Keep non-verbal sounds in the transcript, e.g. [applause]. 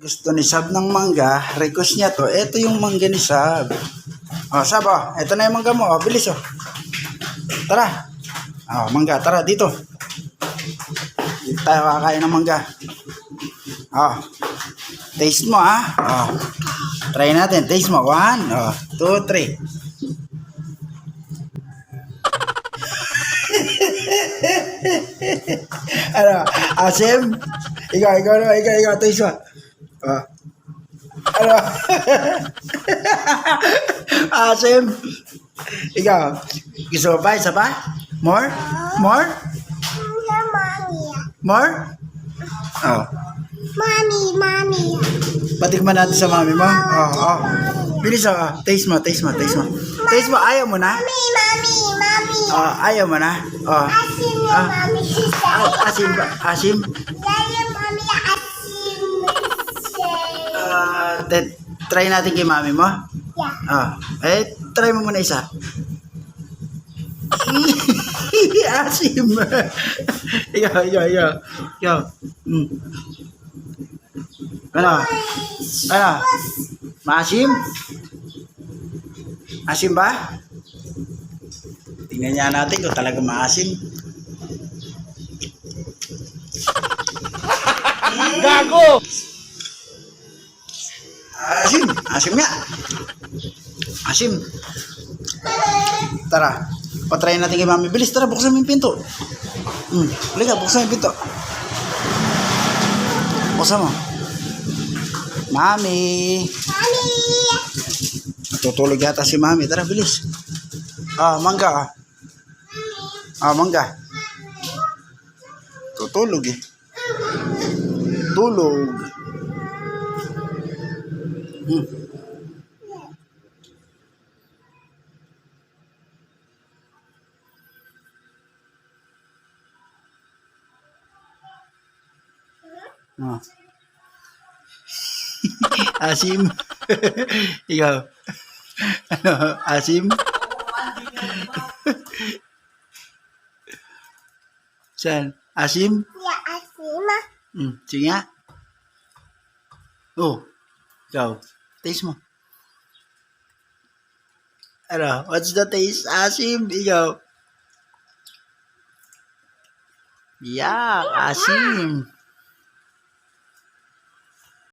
Gusto ni Sab ng mangga, request niya to. Ito yung mangga ni Sab. Oh, Sab, oh. Ito na yung mangga mo. Oh, bilis, oh. Tara. Oh, mangga, tara, dito. Dito tayo kakain ng mangga. Oh. Taste mo, ah. Oh. Try natin. Taste mo. One, oh. Two, three. [laughs] ano? Asim? Ikaw, ikaw naman, ikaw, ikaw, taste mo. Ah. Ano? [laughs] Asim? Ikaw, gusto mo pa? Isa pa? More? More? More? Oh. Mommy, mommy. Patikman natin sa mami mo. Oh, oh. Bilis oh. Taste mo, taste mo, taste mo. Taste mo, ayaw mo na? Mommy, mommy, mommy. Oh, ayaw mo na? Oh. Asim na Ah. si Ah, asim ba? Asim? Yaya, mommy, asim. Ah, te- try natin kay mami mo. Yeah. Ah, eh, try mo muna isa. Asim. ikaw, ikaw, ikaw. Ikaw. Mm. Ano? Ano? Maasim? Asim ba? Tingnan niya natin kung talaga maasim. Gago! [laughs] Asim! Asim nga! Asim! Tara, patry natin kay mami. Bilis, tara, buksan mo yung pinto. Hmm, halika, buksan yung pinto. Buksan mo. Mami! Mommy. Natutulog yata si mami. Tara, bilis. Ah, mangga ah. Ah, mangga. Tutulog eh. Tulog. Hmm. Ah. Asim. Ikaw. Ano? Asim? Saan? Asim? Yeah, asim. Hmm. Sige nga. Oh. Ikaw. Taste mo. Ano? What's the taste? Asim? Ikaw. Yeah, asim.